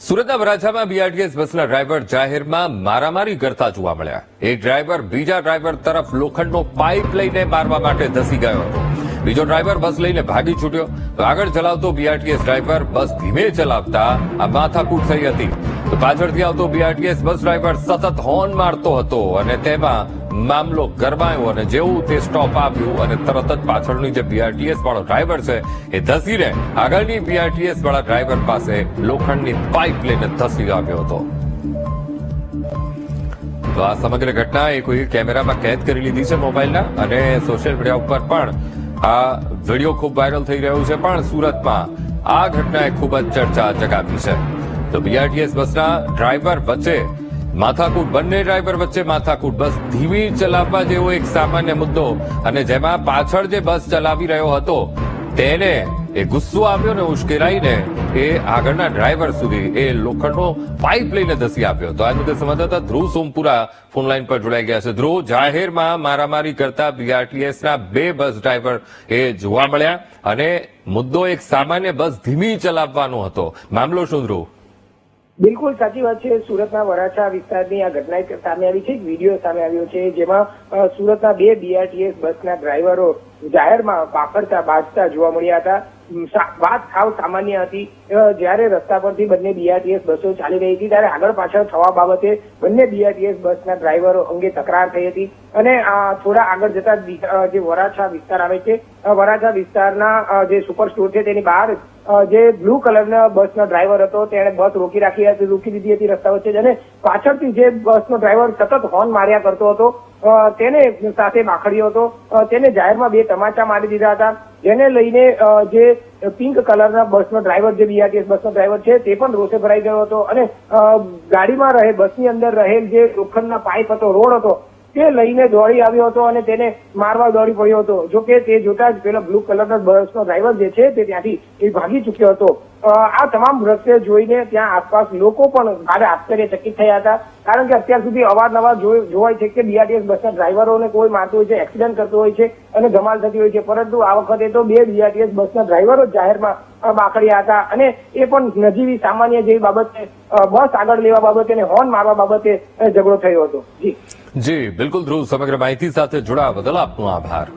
સુરતના વરાછામાં બીઆરટીએસ બસના ડ્રાઈવર જાહેરમાં મારામારી કરતા જોવા મળ્યા. એક ડ્રાઈવર બીજા ડ્રાઈવર તરફ લોખંડનો પાઇપ લઈને મારવા માટે ધસી ગયો હતો. બીજો ડ્રાઈવર બસ લઈને ભાગી છૂટ્યો. તો આગળ ચલાવતો બીઆરટીએસ ડ્રાઈવર બસ ધીમે ચલાવતા આ માથાકૂટ થઈ હતી. તો પાછળથી આવતો બીઆરટીએસ બસ ડ્રાઈવર સતત હોર્ન મારતો હતો અને તેમાં મામલો ગરમાયો અને જેવું તે સ્ટોપ આપ્યું અને તરત જ પાછળની જે બીઆરટીએસ વાળો ડ્રાઈવર છે એ ધસીને આગળની બીઆરટીએસ વાળા ડ્રાઈવર પાસે લોખંડની પાઇપ લઈને ધસી આવ્યો હતો. તો આ સમગ્ર ઘટના એ કોઈ કેમેરામાં કેદ કરી લીધી છે મોબાઈલના અને સોશિયલ મીડિયા ઉપર પણ આ વીડિયો ખૂબ વાયરલ થઈ રહ્યો છે પણ સુરતમાં આ ઘટનાએ ખૂબ જ ચર્ચા જગાવી છે. તો બીઆરટીએસ બસના ડ્રાઈવર વચ્ચે માથાકૂટ, બંને ડ્રાઈવર વચ્ચે માથાકૂટ, બસ ધીમી ચલાવવા જેવો એક સામાન્ય મુદ્દો અને જેમાં પાછળ જે બસ ચલાવી રહ્યો હતો તેને એ ગુસ્સો આવ્યો ને ઉશ્કેરાઈને એ આગળના ડ્રાઈવર સુધી એ લોખંડનો પાઇપ લઈને ધસી આપ્યો તો આ મુદ્દે સંવાદદાતા ધ્રુવ સોમપુરા ફોનલાઈન પર જોડાઈ ગયા છે. ધ્રુવ, જાહેરમાં મારામારી કરતા બીઆરટીએસ બે બસ ડ્રાઈવર એ જોવા મળ્યા અને મુદ્દો એક સામાન્ય બસ ધીમી ચલાવવાનો હતો. મામલો શું ધ્રુવ? બિલકુલ સાચી વાત છે. સુરતના વરાછા વિસ્તારની આ ઘટના સામે આવી છે. એક વીડિયો સામે આવ્યો છે જેમાં સુરતના બે બીઆરટીએસ બસના ડ્રાઈવરો જાહેરમાં પાકડતા બાજતા જોવા મળ્યા હતા. વાત સાવ સામાન્ય હતી. જ્યારે રસ્તા પરથી બંને બીઆરટીએસ બસો ચાલી રહી હતી, ત્યારે આગળ પાછળ થવા બાબતે બંને બીઆરટીએસ બસના ડ્રાઈવરો અંગે તકરાર થઈ હતી. અને થોડા આગળ જતા જ વરાછા વિસ્તાર આવે છે વરાછા વિસ્તારના જે સુપર સ્ટોર છે, તેની બહાર જે બ્લુ કલરના બસનો ડ્રાઈવર હતો, તેણે બસ રોકી રાખી હતી, રોકી દીધી હતી રસ્તા વચ્ચે અને પાછળથી જે બસનો ડ્રાઈવર સતત હોર્ન માર્યા કરતો હતો તેને સાથે માખડ્યો હતો તેને જાહેરમાં બે તમાચા મારી દીધા હતા, જેને લઈને જે પિંક કલરના બસનો ડ્રાઈવર, જે બીઆરટીએસ બસનો ડ્રાઈવર છે, તે પણ રોષે ભરાઈ ગયો હતો અને ગાડીમાં રહે, બસની અંદર રહેલ જે લોખંડના પાઇપ હતો, રોડ હતો તે લઈને દોડી આવ્યો હતો અને તેને મારવા દોડી પડ્યો હતો. જો કે તે જોતા જ પેલો બ્લુ કલરનો બસનો ડ્રાઈવર જે છે તે ત્યાંથી એ ભાગી ચુક્યો હતો. આ તમામ દ્રશ્ય જોઈને ત્યાં આસપાસ લોકો પણ ભારે આશ્ચર્યચકિત થયા હતા. કારણ કે અત્યાર સુધી અવારનવાર જોવાય છે કે બીઆરટીએસ બસના ડ્રાઈવરોને કોઈ મારતું હોય છે, એક્સિડન્ટ કરતો હોય છે અને ધમાલ થતી હોય છે. પરંતુ આ વખતે તો બે બીઆરટીએસ બસના ડ્રાઈવરો જાહેરમાં બાકડ્યા હતા અને એ પણ નજીવી સામાન્ય જેવી બાબતે બસ આગળ લેવા બાબતે અને હોર્ન મારવા બાબતે ઝઘડો થયો હતો. જી. જી, બિલકુલ ધ્રુવ, સમગ્ર માહિતી સાથે જોડાવા બદલ આપનો આભાર.